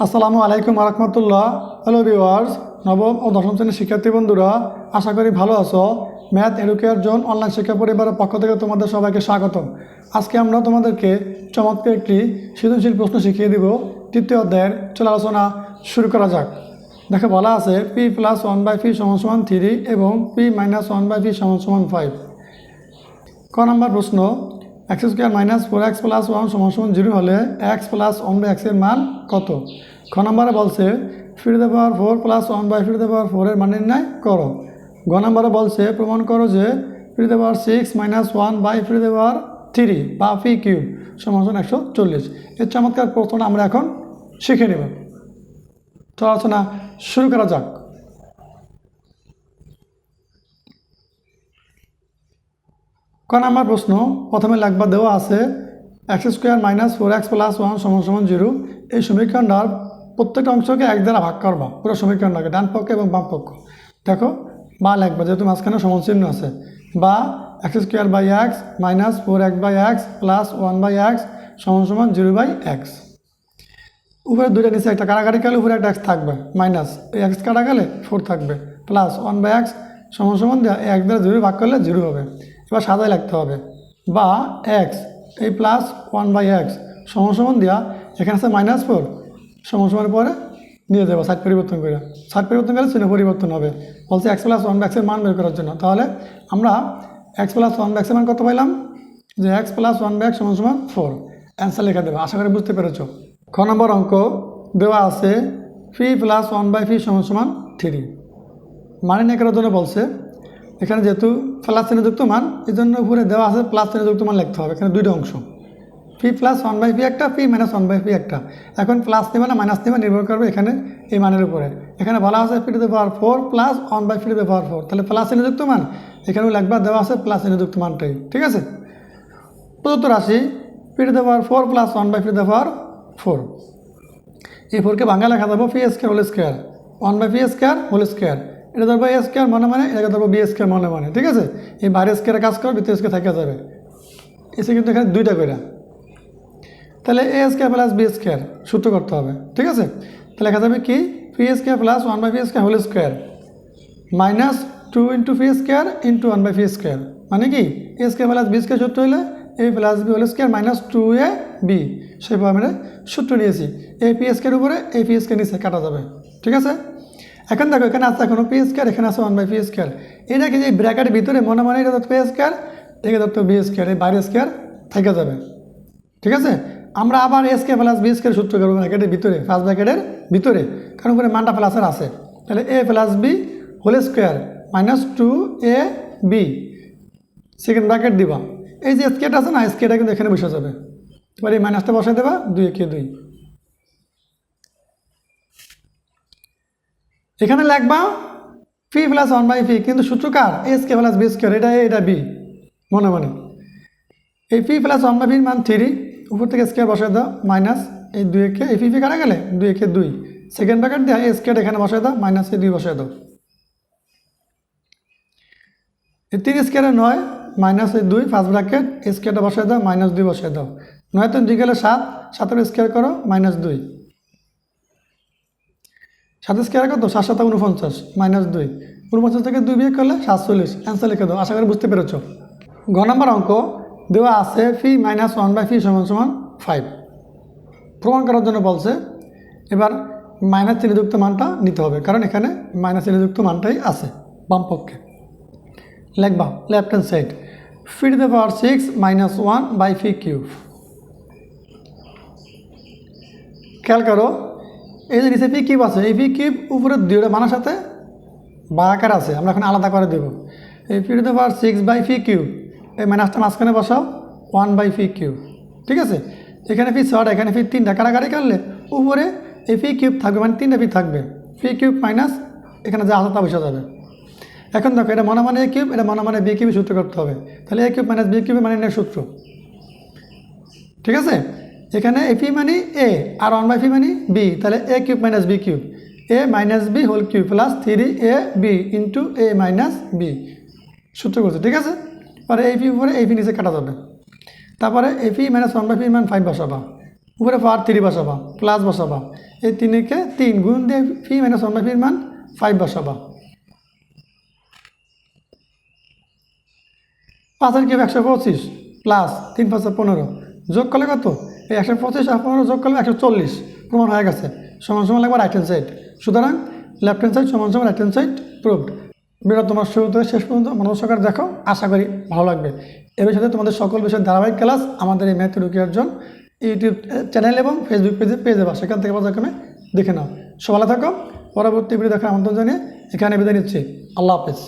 আসসালামু আলাইকুম রহমতুল্লাহ। Hello viewers নবম ও দশম শ্রেণির শিক্ষার্থী বন্ধুরা, আশা করি ভালো আছো। ম্যাথ এডুকেয়ার জোন অনলাইন শিক্ষা পরিবারের পক্ষ থেকে তোমাদের সবাইকে স্বাগতম। আজকে আমরা তোমাদেরকে চমৎকার একটি সৃজনশীল প্রশ্ন শিখিয়ে দিব। তৃতীয় অধ্যায়ের চলে আলোচনা শুরু করা যাক। দেখে, বলা আছে P plus one by P সমান থ্রি এবং P minus one by P সমান সমান ফাইভ ক নম্বর প্রশ্ন X square minus four X plus one সমান সমান জিরো হলে এক্স প্লাস ওয়ান বাই এক্সের মান কত? খ নম্বরে বলছে, ফিরে the power four plus one by ফিরে দ্য পাওয়ার ফোরের মান নির্ণয় করো। গ নম্বরে বলছে, প্রমাণ করো যে, ফিরে the power six minus one by ফিরে দ্য পাওয়ার থ্রি বা পি কিউব সমান সমান একশো চল্লিশ। এর চমৎকার প্রশ্নটা আমরা এখন শিখে নেব। তো আলোচনা শুরু করা যাক। ক আমার প্রশ্ন, প্রথমে লেখবা দেওয়া আছে X square minus four X plus one সমান সমান জিরো এই সমীকরণটার প্রত্যেকটা অংশকে এক দ্বারা ভাগ করবা, পুরো সমীকরণটাকে, ডান পক্ষ এবং বাম পক্ষ। দেখো, বা লেখবা, যেহেতু মাঝখানে সমান চিহ্ন আছে, বা X square by X minus four X by X plus one by X সমান সমান জিরো বাই এক্স উপরে দুইটা নিচে একটা কাটাকাটি গেলে উপরে একটা এক্স থাকবে মাইনাস এই এক্স কাটা গেলে ফোর থাকবে প্লাস ওয়ান বাই এক্স সমান সমান এক দ্বারা জিরো ভাগ করলে জিরো হবে। এবার সাদায় লিখতে হবে। বা এক্স এই প্লাস ওয়ান বাই এক্স সমান সমান দেওয়া এখানে আছে মাইনাস ফোর সমান সমানের পরে নিয়ে যাব সাইড পরিবর্তন করে। সাইড পরিবর্তন করলে চিহ্ন পরিবর্তন হবে। বলছে এক্স প্লাস ওয়ান এক্সের মান বের করার জন্য। তাহলে আমরা এক্স প্লাস ওয়ান এক্সের মান কত পাইলাম? যে এক্স প্লাস ওয়ান ব্যাক সমান ফোর অ্যান্সার লেখা দেবে, আশা করি বুঝতে পেরেছ। খ নম্বর অঙ্ক, দেওয়া আছে P plus one by P সমান থ্রি মানে নিয়ে করার জন্য বলছে এখানে যেহেতু প্লাস শ্রেণীযুক্ত মান এই জন্য উপরে দেওয়া আছে প্লাস শ্রেণীযুক্ত মান লিখতে হবে। এখানে দুইটা অংশ। P plus one by P একটা P minus one by P একটা। এখন প্লাস নেবে না মাইনাস নেবে, নির্ভর করবে এখানে এই মানের উপরে। এখানে বলা আছে P to the power four plus one by P to the power four তাহলে প্লাস শ্রেণীযুক্ত মান এখানেও লেখবা দেওয়া আছে প্লাস শ্রেণীযুক্ত মানটাই। ঠিক আছে? প্রদত্ত রাশি P to the power four plus one by P to the power four এই ফোরকে বাংলা লেখা দেবো P square whole square one by P square whole square এটা ধরবো এ স্কোয়ার মনে মানে এটাকে ধরবো বি স্কোয়ার মনে মানে ঠিক আছে? এই বাইরে স্কোয়ারে কাজ করো ভিতরে স্কোয়ার থাকে যাবে। এসে কিন্তু এখানে দুইটা করে তাহলে A square plus B square সূত্র করতে হবে, ঠিক আছে? তাহলে লেখা যাবে কি? P square plus one by P square whole square minus two into P square into one by P square মানে কি? A square plus B square সূত্র হলে A plus B whole square minus two A B সেভাবে আমরা সূত্র নিয়েছি। A P square উপরে A P square নিচে কাটা যাবে, ঠিক আছে? এখন দেখো, এখানে আছে এখনও পি স্কোয়ার এখানে আছে ওয়ান বাই পি স্কোয়ার এটাকে যে ব্র্যাকেটের ভিতরে মনে মনে এটা পি স্কোয়ার এটাকে ধরতো বি স্কোয়ার এই বাইরে স্কোয়ার থেকে যাবে। ঠিক আছে? আমরা আবার S K plus B square সূত্র করব ব্র্যাকেটের ভিতরে ফার্স্ট ব্র্যাকেটের ভিতরে। কারণ উপরে মানটা প্লাসের আছে। তাহলে A plus B whole square minus two A B second bracket দিবা। এই যে স্কেট আছে না স্কেটটা কিন্তু এখানে বসে যাবে। এবার এই মাইনাসটা বসাই দেবা, দুই একে দুই। এখানে লিখবা P plus one by P কিন্তু সূত্রকার এস কে প্লাস বি স্কোয়ার এটা এ এটা বি মনে মনে। এই পি প্লাস ওয়ান বাই পির মান থ্রি উপর থেকে স্কোয়ার বসাই দাও মাইনাস এই দুই একে, এই পি পি কাটা গেলে? দুই একে দুই। সেকেন্ড ব্র্যাকেট দেওয়া এই স্কোয়ার এখানে বসাই দাও মাইনাস এই দুই বসাই দাও। এই তিন স্কোয়ারে নয় মাইনাস এই দুই ফার্স্ট ব্র্যাকেট স্কোয়ারটা বসাই দাও মাইনাস দুই বসাই দাও। নয় তো দুই গেলে সাত সাতের স্কোয়ার করো মাইনাস দুই। সাত স্কোয়ার কত? সাত সাত উনপঞ্চাশ মাইনাস দুই। উনপঞ্চাশ থেকে দুই বিয়ে করলে সাতচল্লিশ অ্যান্সার লিখে দাও। আশা করি বুঝতে পেরেছ। ঘ নম্বর অঙ্ক, দেওয়া আছে P minus one by P সমান সমান ফাইভ। প্রমাণ করার জন্য বলছে, এবার মাইনাস চিহ্নযুক্ত মানটা নিতে হবে, কারণ এখানে মাইনাস চিহ্নযুক্ত মানটাই আছে বাম পক্ষে লেখবা left hand side P to the power six minus one by P cube. খেয়াল করো এই যে নিচে পি কিউব আছে, এই পি কিউব উপরে দুইটা মানের সাথে বারাকার আছে, আমরা এখন আলাদা করে দেবো। এই P to power six by P cube এই মাইনাসটা মাঝখানে বসাও ওয়ান বাই ফি কিউ ঠিক আছে? এখানে ফি ছটা এখানে ফি তিনটা কাটাকাটি কাটলে উপরে এই ফি কিউব থাকবে মানে তিনটা ফি থাকবে। ফি কিউব মাইনাস এখানে যা আলাদা বসে যাবে। এখন দেখো, এটা মনে মানে এ কিউব এটা মনে মানে বি কিউবে সূত্র করতে হবে। তাহলে এ কিউব মাইনাস বি কিউবে মানে সূত্র। ঠিক আছে? এখানে ফি মানে এ আর ওয়ান বাই ফি মানে বি তাহলে A cube minus B cube A minus B whole cube plus three A B into A minus B সূত্র করছে, ঠিক আছে? পরে এই ফি উপরে এই ফি নিচে কাটা যাবে। তারপরে এ P minus one by P মান ফাইভ বসাবা। উপরে পাওয়ার থ্রি বসাবা প্লাস বসাবা। এই তিনকে তিন গুণ দিয়ে ফি মাইনাস ওয়ান বাই ফির মান ফাইভ বসাবা। পাঁচের কিউব একশো পঁচিশ প্লাস তিন পাঁচশো পনেরো, যোগ করলে কত? এই একশো পঁচিশ আর পনেরো যোগ করলে একশো চল্লিশ, প্রমাণ হয়ে গেছে। সমান সমান লাগবে রাইট হ্যান্ড সাইড সুতরাং লেফট হ্যান্ড সাইড সমান সমান right hand side proved video তোমার শুরু থেকে শেষ পর্যন্ত মনোযোগ সহকারে দেখো, আশা করি ভালো লাগবে। এর সাথে তোমাদের সকল বিষয়ের ধারাবাহিক ক্লাস আমাদের এই ম্যাথ রুকি অর্জন ইউটিউব চ্যানেল এবং ফেসবুক পেজে পেয়ে যাবা। সেখান থেকে পর্যায়ক্রমে দেখে নাও। সবাই থাকো। পরবর্তী ভিডিও দেখার আমন্ত্রণ জানিয়ে এখানে বিদায় নিচ্ছি। আল্লাহ হাফেজ।